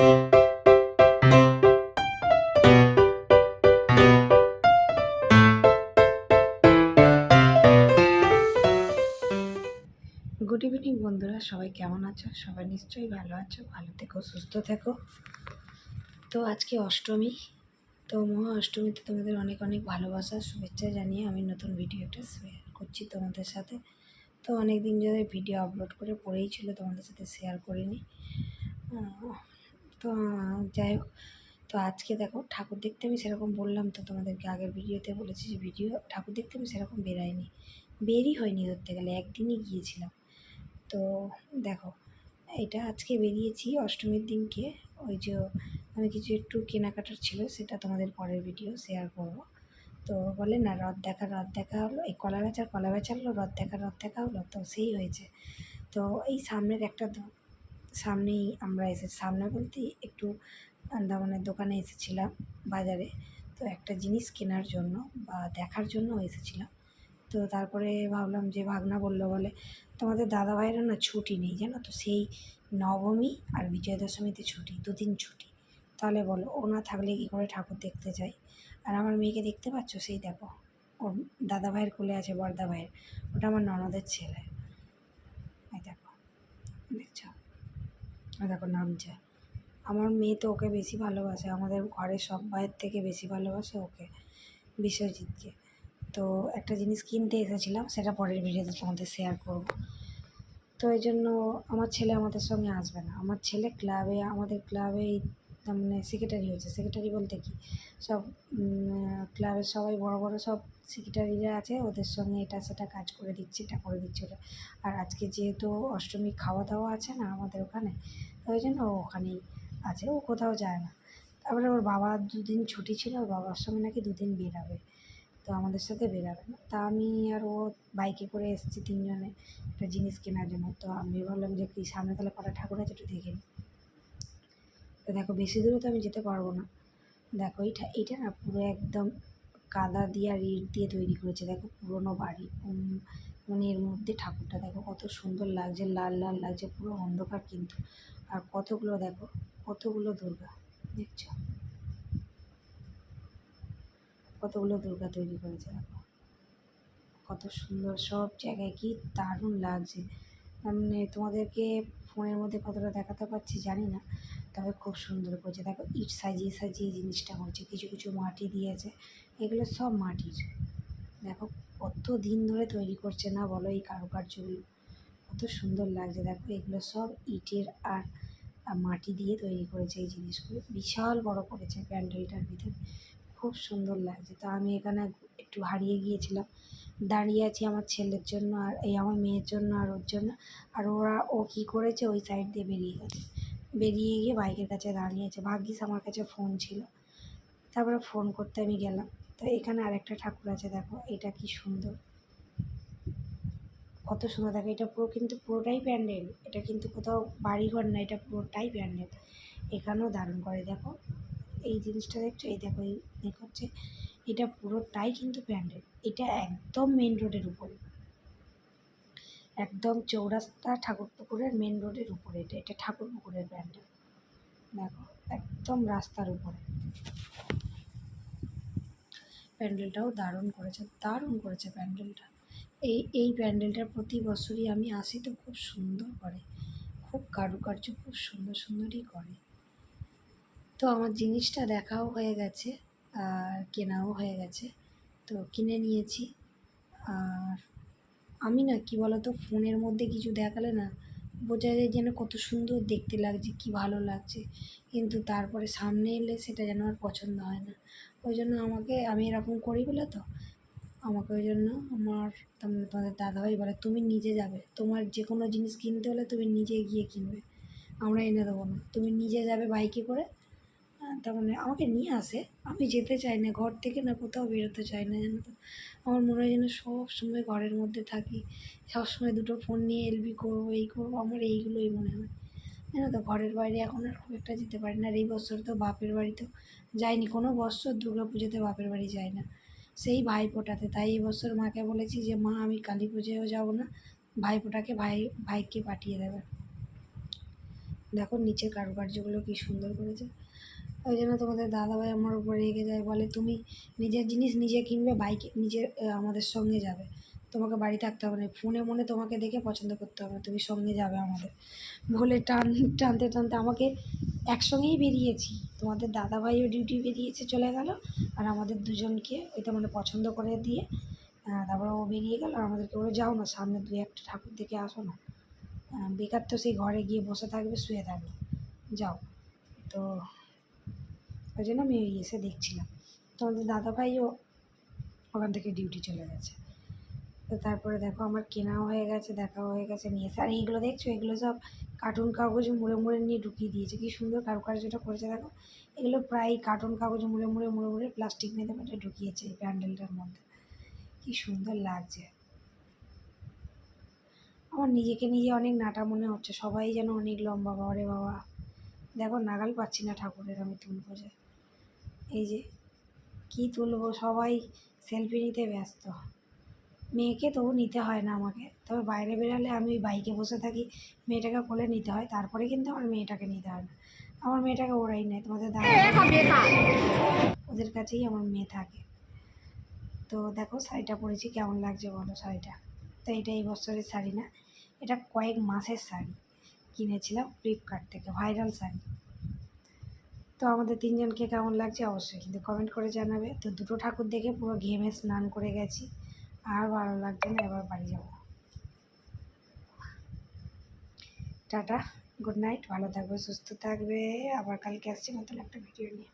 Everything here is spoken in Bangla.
গুড ইভিনিং বন্ধুরা। সবাই কেমন আছো? সবাই নিশ্চয়ই ভালো আছো। ভালো থেকো, সুস্থ থেকো। তো আজকে অষ্টমী। তো মহা অষ্টমীতে তোমাদের অনেক অনেক ভালোবাসা, শুভেচ্ছা জানিয়ে আমি নতুন ভিডিওটা শেয়ার করছি তোমাদের সাথে। তো অনেক দিন ধরে ভিডিও আপলোড করে পড়েই ছিল, তোমাদের সাথে শেয়ার করিনি। তো যাই হোক। তো আজকে দেখো ঠাকুর দেখতে আমি সেরকম বললাম তো তোমাদেরকে আগের ভিডিওতে বলেছি যে ভিডিও, ঠাকুর দেখতে আমি সেরকম বেরাইনি। বেরই হয়নি ধরতে গেলে, একদিনই গিয়েছিলাম। তো দেখো, এটা আজকে বেরিয়েছি অষ্টমীর দিনকে। ওই যে আমি কিছু একটু কেনাকাটার ছিল, সেটা তোমাদের পরের ভিডিও শেয়ার করব। তো বলে, না, রথ দেখা রথ দেখা হলো। এই কলা বেচার, কলা বেচা হলো, রথ দেখা রথ দেখা হলো, তো সেই হয়েছে। তো এই সামনের একটা সামনেই আমরা এসে সামনে বলতে একটু আন্দামানের দোকানে এসেছিলাম বাজারে। তো একটা জিনিস কেনার জন্য বা দেখার জন্য এসেছিলাম। তো তারপরে ভাবলাম যে ভাগনা বলল বলে, তোমাদের দাদা ভাইয়েরও না ছুটি নেই জানো তো? সেই নবমী আর বিজয়া দশমীতে ছুটি, দুদিন ছুটি। তাহলে বলো, ও না থাকলে কী করে ঠাকুর দেখতে যাই আর আমার মেয়েকে দেখতে পাচ্ছ? সেই দেখো, ওর দাদা ভাইয়ের কোলে আছে বর্দা ভাইয়ের ওটা আমার ননদের ছেলে এই দেখো দেখছ ওই দেখো নামছে। আমার মেয়ে তো ওকে বেশি ভালোবাসে, আমাদের ঘরের সব ভাইয়ের থেকে বেশি ভালোবাসে ওকে, বিশ্বজিৎকে। তো একটা জিনিস কিনতে এসেছিলাম, সেটা পরের ভিডিওতে তোমাদের শেয়ার করব। তো এই জন্য আমার ছেলে আমাদের সঙ্গে আসবে না। আমার ছেলে ক্লাবে আমাদের ক্লাবে তার মানে সেক্রেটারি হয়েছে। সেক্রেটারি বলতে কি? সব ক্লাবের সবাই বড় বড় সব সেক্রেটারিরা আছে, ওদের সঙ্গে এটা সেটা কাজ করে দিচ্ছে, এটা করে দিচ্ছে ওটা আর আজকে যেহেতু অষ্টমী খাওয়া দাওয়া আছে না আমাদের ওখানে, তো ওই জন্য ও ওখানেই আছে, ও কোথাও যায় না। তারপরে ওর বাবা দুদিন ছুটি ছিল, ওর বাবার সঙ্গে নাকি দুদিন বেরাবে, তো আমাদের সাথে বেরাবে না। তা আমি আর ও বাইকে করে এসেছি তিনজনে একটা জিনিস কেনার জন্য, তো আমি ভাবলাম যে কি সামনে তাহলে কটা ঠাকুর আছে একটু দেখে নিই তো দেখো বেশি দূরে তো আমি যেতে পারব না। দেখো এইটা এইটা না পুরো একদম কাদা দিয়ে আর ইট দিয়ে তৈরি করেছে। দেখো পুরোনো বাড়ি মানে এর মধ্যে ঠাকুরটা দেখো কত সুন্দর লাগছে, লাল লাল লাগছে, পুরো অন্ধকার কিন্তু। আর কতগুলো দেখো, কতগুলো দুর্গা, দেখছ? কতগুলো দুর্গা তৈরি করেছে দেখো। কত সুন্দর, সব জায়গায় কি দারুণ লাগছে। মানে তোমাদেরকে ফোনের মধ্যে কতটা দেখাতে পারছি জানি না। তবে খুব সুন্দর করেছে। দেখো, ইট সাজিয়ে সাজিয়ে জিনিসটা করছে কিছু কিছু মাটি দিয়েছে। এগুলো সব মাটির। দেখো, কত দিন ধরে তৈরি করছে না বলো এই কারুকার্যগুলো। কত সুন্দর লাগছে। দেখো, এগুলো সব ইটের আর মাটি দিয়ে তৈরি করেছে এই জিনিসগুলো। বিশাল বড় করেছে প্যান্ডেলটার ভিতরে। খুব সুন্দর লাগছে। তো আমি এখানে একটু হারিয়ে গিয়েছিলাম। দাঁড়িয়ে আছি আমার ছেলের জন্য আর এই আমার মেয়ের জন্য আর ওর জন্য। আর ওরা, ও কী করেছে? ওই সাইড দিয়ে বেরিয়ে গেছে। বেরিয়ে গিয়ে বাইকের কাছে দাঁড়িয়েছে। ভাগ্যিস আমার কাছে ফোন ছিল। তারপরে ফোন করতে আমি গেলাম। তো এখানে আরেকটা ঠাকুর আছে, দেখো। এটা কি সুন্দর। কত সুন্দর। দেখো, এটা পুরো কিন্তু পুরোটাই প্যান্ডেল। এটা কিন্তু কোথাও বাড়িঘর না, এটা পুরোটাই প্যান্ডেল। এখানেও দারুণ করে। দেখো, এই জিনিসটা দেখছ? এই দেখো, এই হচ্ছে, এটা পুরোটাই কিন্তু প্যান্ডেল। এটা একদম মেন রোডের উপরে। একদম চৌরাস্তা ঠাকুর পুকুরের মেন রোডের উপরে এটা। এটা ঠাকুর পুকুরের প্যান্ডেল দেখো, একদম রাস্তার উপরে। প্যান্ডেলটাও দারুণ করেছে দারুণ করেছে প্যান্ডেলটা। এই এই প্যান্ডেলটা প্রতি বছরই আমি আসি তো খুব সুন্দর করে। খুব কারুকার্য, খুব সুন্দর সুন্দরই করে। তো আমার জিনিসটা দেখাও হয়ে গেছে, আর কেনাও হয়ে গেছে। তো কিনে নিয়েছি, আর আমি না, কি বলতো, ফোনের মধ্যে কিছু দেখালে না বোঝা যায় যেন কত সুন্দর দেখতে লাগছে, কি ভালো লাগছে। কিন্তু তারপরে সামনে এলে সেটা যেন আর পছন্দ হয় না। ওই জন্য আমাকে, আমি এরকম করি বলে তো, আমাকে ওই জন্য আমার তোমাদের দাদাভাই বলে, তুমি নিজে যাবে। তোমার যে কোনো জিনিস কিনতে হলে তুমি নিজে গিয়ে কিনবে। আমরা এনে দেবো না। তুমি নিজে যাবে বাইকে করে তার মানে আমাকে নিয়ে আসে। আমি যেতে চাই না, ঘর থেকে না কোথাও বেরোতে চাই না জানো তো? আমার মনে হয় যেন সব সময় ঘরের মধ্যে থাকি। সব সময় দুটো ফোন নিয়ে এলবি করব, এই করব, আমার এইগুলোই মনে হয়। জানো তো, ঘরের বাইরে এখন আর খুব একটা যেতে পারি না। আর এই বছর তো বাপের বাড়িতেও যাইনি কোনো বছর দুর্গা পুজোতে বাপের বাড়ি যাই না। সেই ভাইফোঁটাতে তাই এবছর মাকে বলেছি যে, মা, আমি কালী পুজোয়ও যাব না। ভাইফোঁটাকে ভাই, ভাইকে পাঠিয়ে দেবে। দেখো, নিচের কারুকার্যগুলো কি সুন্দর করেছে। ওই জন্য তোমাদের দাদাভাই আমার উপর রেগে যায়, বলে, তুমি নিজের জিনিস নিজে কিনবে, বাইকে, নিজের আমাদের সঙ্গে যাবে। তোমাকে বাড়ি থাকতে হবে না। ফোনে মনে তোমাকে দেখে পছন্দ করতে হবে তুমি সঙ্গে যাবে আমাদের। বলে টান, টানতে টানতে আমাকে একসঙ্গেই বেরিয়েছি। তোমাদের দাদাভাইও ডিউটি বেরিয়েছে, চলে গেল। আর আমাদের দুজনকে ওইটা মানে পছন্দ করে দিয়ে তারপরে ও বেরিয়ে গেল। আর আমাদেরকে বলে যাও না, সামনে দুই একটা ঠাকুর দেখে আসো না। বেকার তো সেই ঘরে গিয়ে বসে থাকবে, শুয়ে থাকবে। যাও। তো ওই জন্য আমি এসে দেখছিলাম। তো তোমাদের দাদাভাইও ওখান থেকে ডিউটি চলে গেছে। তো তারপরে দেখো আমার কেনাও হয়ে গেছে, দেখাও হয়ে গেছে নিয়ে এসে আর এইগুলো দেখছ? এগুলো সব কার্টুন কাগজ মুড়ে মুড়ে নিয়ে ঢুকিয়ে দিয়েছে। কি সুন্দর কারুকার্যটা করেছে দেখো। এগুলো প্রায় কার্টুন কাগজ মুড়ে মুড়ে মুড়ে মুড়ে প্লাস্টিক মেঁধে মেঁধে ঢুকিয়েছে এই প্যান্ডেলটার মধ্যে। কি সুন্দর লাগছে। আমার নিজেকে নিজে অনেক নাটা মনে হচ্ছে। সবাই যেন অনেক লম্বা, বাবা রে বাবা। দেখো নাগাল পাচ্ছি না ঠাকুরের আমি তুলবো যে। এই যে কী তুলবো সবাই সেলফি নিতে ব্যস্ত। মেয়েকে তবু নিতে হয় না আমাকে। তবে বাইরে বেরালে আমি ওই বাইকে বসে থাকি মেয়েটাকে কোলে নিতে হয় তারপরে কিন্তু আমার মেয়েটাকে নিতে হয় না। আমার মেয়েটাকে ওরাই নেয় তোমাদের দাদা ওদের কাছেই আমার মেয়ে থাকে। তো দেখো শাড়িটা পরেছি কেমন লাগছে বলো শাড়িটা? তো এটা এই বছরের শাড়ি না এটা কয়েক মাসের শাড়ি। কিনেছিলাম ফ্লিপকার্ট থেকে ভাইরাল শাড়ি। তো আমাদের তিনজনকে কেমন লাগছে অবশ্যই কিন্তু কমেন্ট করে জানাবে। তো দুটো ঠাকুর দেখে পুরো ঘেমে স্নান করে গেছি। আর ভালো লাগছে না, এবার বাড়ি যাব। টাটা গুড নাইট ভালো থাকবে, সুস্থ থাকবে। আবার কালকে আসছি নতুন একটা ভিডিও নিয়ে।